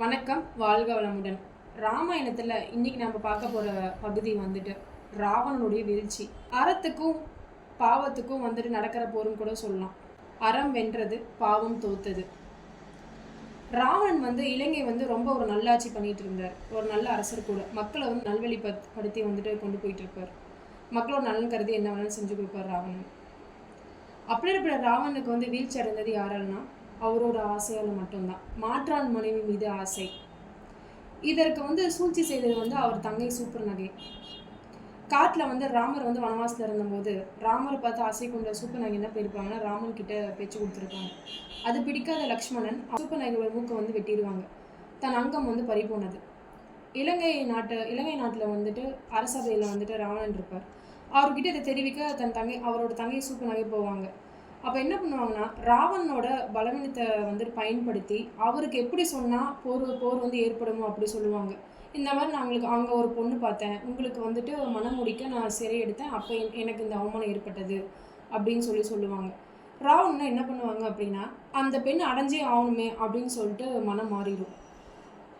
வணக்கம் வாழ்க வளமுடன். ராமாயணத்தில் இன்னைக்கு நம்ம பார்க்க போகிற பகுதி வந்துட்டு ராவணனுடைய வீழ்ச்சி. அறத்துக்கும் பாவத்துக்கும் வந்துட்டு நடக்கிற போரும் கூட சொல்லலாம். அறம் வென்றது பாவம் தோத்தது. ராவணன் வந்து இலங்கை வந்து ரொம்ப ஒரு நல்லாட்சி பண்ணிட்டு இருந்தார். ஒரு நல்ல அரசர் கூட. மக்களை வந்து நல்வழிப்படுத்தி வந்துட்டு கொண்டு போயிட்டு இருப்பார். மக்களோட நலன் கருதி என்ன வேணாலும் செஞ்சு கொடுப்பார் ராவணன். அப்படிப்பட்ட ராவணனுக்கு வந்து வீழ்ச்சி அடைந்தது யாரால்னா அவரோட ஆசையால் மட்டும்தான். மாற்றான் மனைவி மீது ஆசை. இதற்கு வந்து சூழ்ச்சி செய்தது வந்து அவர் தங்கை சூப்பர் நகை. காட்டில் வந்து ராமர் வந்து வனவாசத்தில் இருந்தபோது ராமரை பார்த்து ஆசை கொண்ட சூப்பர் நகை என்ன போயிருப்பாங்கன்னா ராமன் கிட்ட பேச்சு கொடுத்துருக்காங்க அது பிடிக்காத லக்ஷ்மணன் சூப்பர் நகையோட மூக்கை வந்து வெட்டிடுவாங்க தன் அங்கம் வந்து பறிபோனது இலங்கை நாட்டு இலங்கை நாட்டில் வந்துட்டு அரசபையில் வந்துட்டு ராவணன் இருப்பார். அவர்கிட்ட இதை தெரிவிக்க தன் தங்கை அவரோட தங்கை சூப்பர் நகை போவாங்க. அப்போ என்ன பண்ணுவாங்கன்னா ராவணனோட பலவீனத்தை வந்து பயன்படுத்தி அவருக்கு எப்படி சொன்னால் போர் போர் வந்து ஏற்படுமோ அப்படி சொல்லுவாங்க. இந்த மாதிரி நான் உங்களுக்கு அங்கே ஒரு பொண்ணு பார்த்தேன். உங்களுக்கு வந்துட்டு மனம் முடிக்க நான் சிறை எடுத்தேன். அப்போ எனக்கு இந்த அவமானம் ஏற்பட்டது அப்படின்னு சொல்லி சொல்லுவாங்க. ராவணன் என்ன பண்ணுவாங்க அப்படின்னா அந்த பெண் அடைஞ்சே ஆகணுமே அப்படின்னு சொல்லிட்டு மனம் மாறிடும்.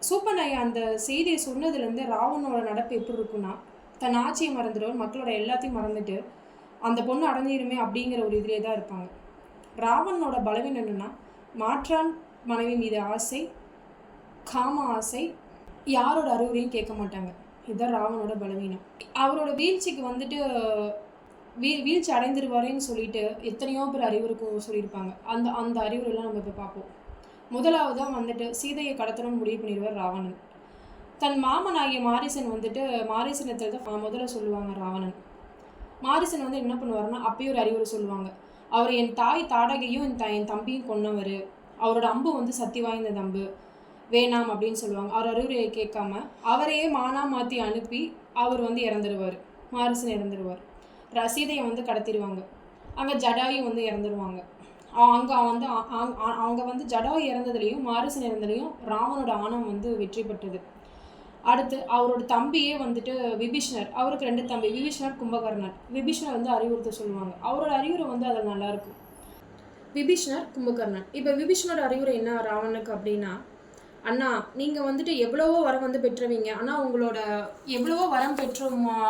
சூப்பர் அந்த செய்தியை சொன்னதுலேருந்து ராவணோட நடப்பு எப்படி இருக்குன்னா தன் ஆட்சியை மறந்துடும் மக்களோட எல்லாத்தையும் மறந்துட்டு அந்த பொண்ணு அடைஞ்சிருமே அப்படிங்கிற ஒரு இதிலே தான் இருப்பாங்க. ராவணனோட பலவீனம் என்னென்னா மாற்றான் மனைவி மீது ஆசை காம ஆசை யாரோட அறிவுரையும் கேட்க மாட்டாங்க. இதுதான் ராவனோட பலவீனம். அவரோட வீழ்ச்சிக்கு வந்துட்டு வீ வீழ்ச்சி அடைந்துருவாருன்னு சொல்லிட்டு எத்தனையோ பேர் அறிவுரைக்கும் சொல்லியிருப்பாங்க. அந்த அந்த அறிவுரைலாம் நம்ம இப்போ பார்ப்போம். முதலாவதாக வந்துட்டு சீதையை கடத்தணும்னு முடிவு பண்ணிடுவார் ராவணன். தன் மாமனாகிய மாரிசன் வந்துட்டு மாரிசனத்தில் தான் முதல்ல சொல்லுவாங்க ராவணன். மாரிசன் வந்து என்ன பண்ணுவார்னா அப்பயும் ஒரு அறிவுரை சொல்லுவாங்க. அவர் என் தாய் தாடகையும் என் த என் தம்பியும் கொன்னவர். அவரோட அம்பு வந்து சக்தி வாய்ந்த அம்பு. வேணாம் அப்படின்னு சொல்லுவாங்க. அவர் அறிவுரையை கேட்காம அவரையே மானா மாற்றி அனுப்பி அவர் வந்து இறந்துருவார். மாரிசன் இறந்துருவார். ரசீதையை வந்து கடத்திடுவாங்க அங்கே ஜடாயு வந்து இறந்துருவாங்க. அங்கே வந்து அங்கே வந்து ஜடாயு இறந்ததுலேயும் மாரிசன் இறந்ததுலேயும் ராமனோட ஆணம் வந்து வெற்றி பெற்றது. அடுத்து அவரோட தம்பியே வந்துட்டு விபீஷ்ணர். அவருக்கு ரெண்டு தம்பி விபீஷ்ணர் கும்பகர்ணன். விபீஷ்ணர் வந்து அறிவுறுத்த சொல்லுவாங்க. அவரோட அறிவுரை வந்து அதில் நல்லாயிருக்கும். விபீஷ்ணர் கும்பகர்ணன். இப்போ விபீஷ்ணரோட அறிவுரை என்ன ராவனுக்கு அப்படின்னா அண்ணா நீங்கள் வந்துட்டு எவ்வளவோ வரம் வந்து பெற்றவீங்க. ஆனால் உங்களோட எவ்வளவோ வரம் பெற்ற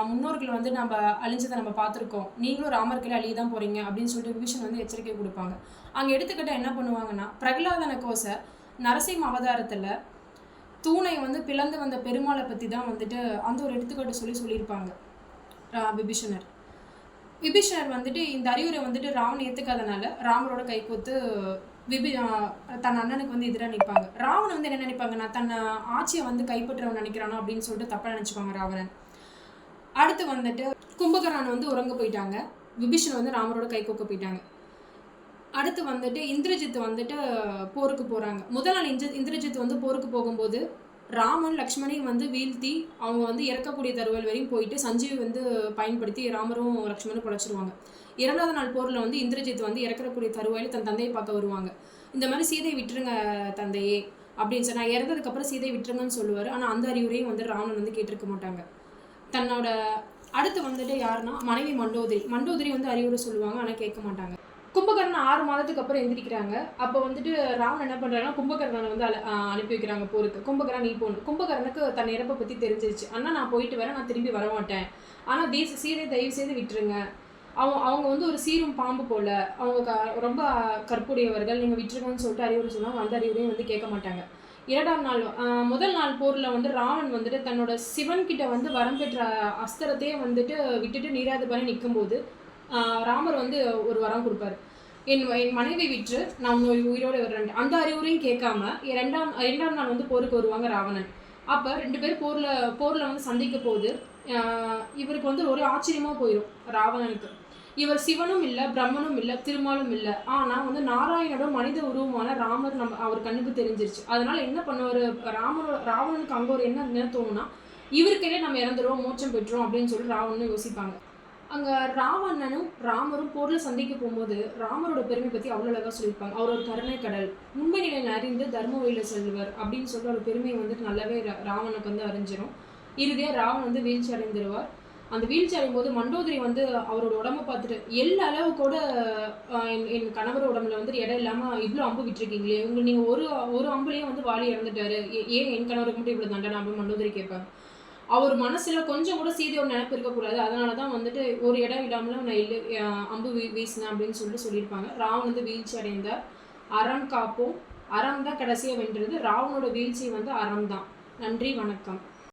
முன்னோர்கள் வந்து நம்ம அழிஞ்சதை நம்ம பார்த்துருக்கோம். நீங்களும் ராமர்களை அழிய தான் போகிறீங்க அப்படின்னு சொல்லிட்டு விபீஷன் வந்து எச்சரிக்கை கொடுப்பாங்க. அங்கே எடுத்துக்கிட்ட என்ன பண்ணுவாங்கன்னா பிரகலாதன கோச நரசிம்ம அவதாரத்தில் தூணை வந்து பிளந்து வந்த பெருமாளை பற்றி தான் வந்துட்டு அந்த ஒரு எடுத்துக்காட்டு சொல்லி சொல்லியிருப்பாங்க. ரா- விபீஷணர். விபீஷணர் வந்துட்டு இந்த அறிவுரை வந்துட்டு ராவன் ஏற்றுக்காதனால ராமரோட கைகோத்து விபி தன் அண்ணனுக்கு வந்து எதிராக நிற்பாங்க. ராவன் வந்து என்ன நினைப்பாங்கன்னா தன்னை ஆட்சியை வந்து கைப்பற்றவன் நினைக்கிறானோ அப்படின்னு சொல்லிட்டு தப்பாக நினச்சிப்பாங்க ராவணன். அடுத்து வந்துட்டு கும்பகர்ணன் வந்து உறங்க போயிட்டாங்க. விபீஷன் வந்து ராமரோட கைகோக்க போயிட்டாங்க. அடுத்து வந்துட்டு இந்திரஜித் வந்துட்டு போருக்கு போகிறாங்க முதல் நாள் இந்திர இந்திரஜித் வந்து போருக்கு போகும்போது ராமன் லக்ஷ்மணையும் வந்து வீழ்த்தி அவங்க வந்து இறக்கக்கூடிய தருவல் வரையும் போயிட்டு சஞ்சீவி வந்து பயன்படுத்தி ராமரும் லக்ஷ்மணும் பொழைச்சிருவாங்க. இரண்டாவது நாள் போரில் வந்து இந்திரஜித் வந்து இறக்கக்கூடிய தருவாயில் தன் தந்தையை பார்க்க வருவாங்க. இந்த மாதிரி சீதையை விட்டுருங்க தந்தையே அப்படின்னு சொல்லி நான் இறந்ததுக்கப்புறம் சீதையை விட்டுருங்கன்னு சொல்லுவார். ஆனால் அந்த அறிவுரையும் வந்து ராமன் வந்து கேட்டிருக்க மாட்டாங்க. தன்னோட அடுத்து வந்துட்டு யாருன்னா மனைவி மண்டோதரி. மண்டோதரி வந்து அறிவுரை சொல்லுவாங்க ஆனால் கேட்க மாட்டாங்க. கும்பகர்ணன் ஆறு மாதத்துக்கு அப்புறம் எந்திரிக்கிறாங்க. அப்போ வந்துட்டு ராவன் என்ன பண்ணுறாங்கன்னா கும்பகர்ணனை வந்து அல- அனுப்பி வைக்கிறாங்க போருக்கு. கும்பகர்ணன் நீ போகணும் கும்பகர்ணனுக்கு தன் இறப்பை பற்றி தெரிஞ்சிருச்சு. அண்ணா நான் போயிட்டு வரேன். நான் திரும்பி வர மாட்டேன். ஆனால் தேச சீதை தயவு செய்து விட்டுருங்க. அவங்க அவங்க வந்து ஒரு சீரும் பாம்பு போல. அவங்க க ரொம்ப கற்புடையவர்கள். நீங்கள் விட்டுருங்கன்னு சொல்லிட்டு அறிவுரை சொன்னால் அந்த அறிவுரையும் வந்து கேட்க மாட்டாங்க. இரண்டாம் நாள் முதல் நாள் போரில் வந்து ராவன் வந்துட்டு தன்னோட சிவன் கிட்ட வந்து வரம் பெற்ற அஸ்திரத்தையே வந்துட்டு விட்டுட்டு நீராது பண்ணி நிற்கும்போது ராமர் வந்து ஒரு வரம் கொடுப்பாரு. என் என் மனைவி விற்று நான் உன்னை உயிரோடு விடுறேன் அந்த அறிவுரையும் கேட்காம ரெண்டாம் இரண்டாம் நாள் வந்து போருக்கு வருவாங்க ராவணன். அப்போ ரெண்டு பேர் போரில் போரில் வந்து சந்திக்க போது இவருக்கு வந்து ஒரு ஆச்சரியமாக போயிடும் ராவணனுக்கு. இவர் சிவனும் இல்லை பிரம்மனும் இல்லை திருமாலும் இல்லை. ஆனால் வந்து நாராயணோட மனித உருவமான ராமர் நம்ம அவர் கண்ணுக்கு தெரிஞ்சிருச்சு. அதனால என்ன பண்ணுவார் ராமனோட ராவணனுக்கு அங்கே ஒரு என்ன என்ன தோணுனா இவருக்கே நம்ம இறந்துடுவோம் மோச்சம் பெற்றோம் அப்படின்னு சொல்லி ராவணனும் யோசிப்பாங்க. அங்கே ராவணனும் ராமரும் போரில் சந்திக்க போகும்போது ராமரோட பெருமை பற்றி அவ்வளோ அழகாக சொல்லியிருப்பாங்க. அவர் ஒரு கருணை கடல். உண்மை நிலையில் அறிந்து தர்ம வழியில் செல்வர் அப்படின்னு சொல்லிட்டு ஒரு பெருமையை வந்துட்டு நல்லாவே ராவனுக்கு வந்து அறிஞ்சிடும் இறுதியாக ராவன் வந்து வீழ்ச்சி அடைந்துருவார். அந்த வீழ்ச்சி அடையும் போது மண்டோதரி வந்து அவரோட உடம்ப பார்த்துட்டு எல்லா அளவு கூட என் என் கணவர் உடம்புல வந்து இடம் இல்லாமல் இவ்வளோ அம்பு விட்டுருக்கீங்களே. உங்களை நீங்கள் ஒரு ஒரு அம்புலேயே வந்து வாலி இறந்துட்டாரு. ஏ- ஏன் என் கணவருக்கு மட்டும் இவ்வளோ தண்டனை? அப்படின்னு மண்டோதரி கேட்பாங்க. அவர் மனசில் கொஞ்சம் கூட சீதையோட நினைப்பு இருக்கக்கூடாது அதனால தான் வந்துட்டு ஒரு இடம் இல்லாமல் நான் இல்லை அம்பு வீ வீசினேன் அப்படின்னு சொல்லிட்டு சொல்லியிருப்பாங்க. ராவன் வந்து வீழ்ச்சி அடைந்தார். அறம் காப்போம். அறம் தான் கடைசியாக வென்றது. ராவனோட வீழ்ச்சி வந்து அறம் தான் நன்றி வணக்கம்.